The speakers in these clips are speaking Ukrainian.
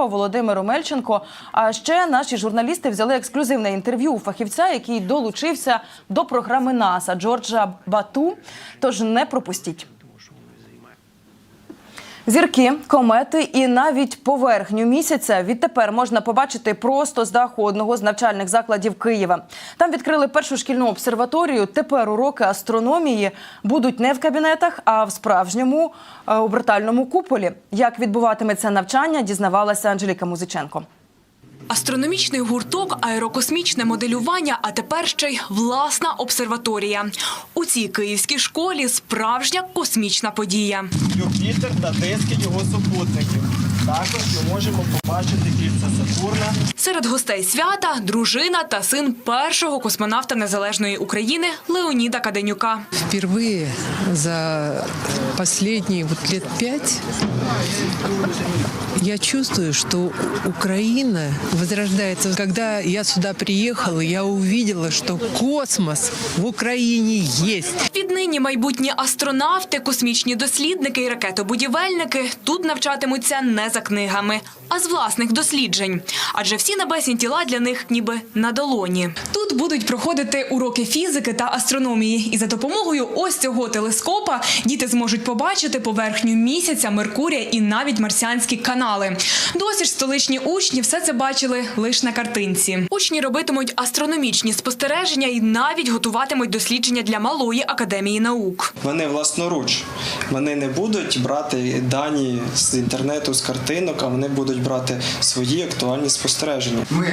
Львова Володимиру Мельченко. А ще наші журналісти взяли ексклюзивне інтерв'ю у фахівця, який долучився до програми НАСА Джорджа Бату. Тож не пропустіть. Зірки, комети і навіть поверхню місяця відтепер можна побачити просто з даху одного з навчальних закладів Києва. Там відкрили першу шкільну обсерваторію. Тепер уроки астрономії будуть не в кабінетах, а в справжньому е, обертальному куполі. Як відбуватиметься навчання, дізнавалася Анжеліка Музиченко. Астрономічний гурток, аерокосмічне моделювання, а тепер ще й власна обсерваторія. У цій київській школі справжня космічна подія. Юпітер та диски його супутників. Також ми можемо побачити кільця Сатурна. Серед гостей свята дружина та син першого космонавта незалежної України Леоніда Каденюка. Впервые за последние вот лет пять я чувствую, что Украина возрождается. Когда я сюда приехала, я увидела, что космос в Украине есть. Віднині майбутні астронавти, космічні дослідники і ракетобудівельники тут навчатимуться не за книгами, а з власних досліджень. Адже всі небесні тіла для них ніби на долоні. Тут будуть проходити уроки фізики та астрономії. І за допомогою ось цього телескопа діти зможуть побачити поверхню місяця, Меркурія і навіть марсіанські канали. Досі ж столичні учні все це бачили лише на картинці. Учні робитимуть астрономічні спостереження і навіть готуватимуть дослідження для малої академії наук. Вони власноруч. Вони не будуть брати дані з інтернету, з картинок, а вони будуть брати свої актуальні спостереження. Ми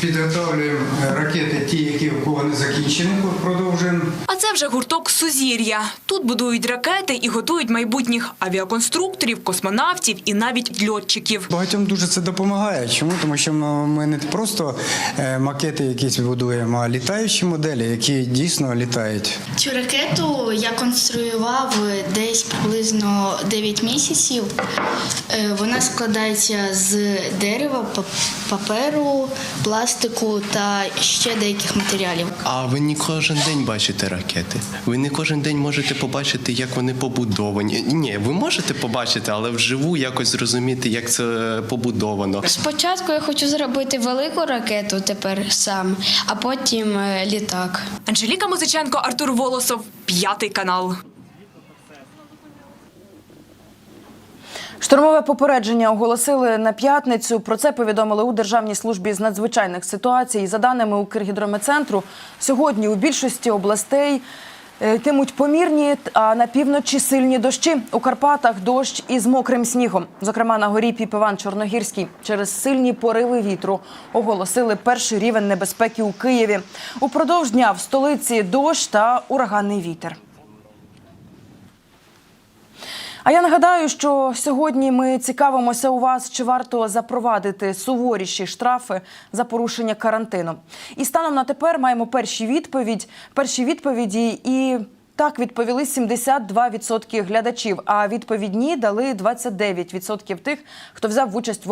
підготовлюємо е, ракети, ті, які у кого не закінчені, продовжуємо. А це вже гурток Сузір'я. Тут будують ракети і готують майбутніх авіаконструкторів, космонавтів і навіть льотчиків. Багатьом дуже це допомагає. Чому? Тому що ми ми не просто е, макети якісь будуємо, а літаючі моделі, які дійсно літають. Цю ракету я конструював десь приблизно 9 місяців. Е, Вона складається з дерева, паперу, пластику та ще деяких матеріалів. А ви не кожен день бачите ракети. Ви не кожен день можете побачити, як вони побудовані. Ні, ви можете побачити, але вживу якось зрозуміти, як це побудовано. Спочатку я хочу зробити велику ракету тепер сам, а потім е, літак. Анжеліка Музиченко, Артур Волосов, п'ятий канал. Штурмове попередження оголосили на п'ятницю. Про це повідомили у Державній службі з надзвичайних ситуацій. За даними Укргідрометцентру, сьогодні у більшості областей е, йтимуть помірні, а на півночі сильні дощі. У Карпатах дощ із мокрим снігом. Зокрема, на горі Піпіван Чорногірський через сильні пориви вітру оголосили перший рівень небезпеки у Києві. Упродовж дня в столиці дощ та ураганний вітер. А я нагадаю, що сьогодні ми цікавимося у вас, чи варто запровадити суворіші штрафи за порушення карантину. І станом на тепер маємо перші відповідь, перші відповіді і. Так відповіли 72% глядачів, а відповідні дали 29% тих, хто взяв участь в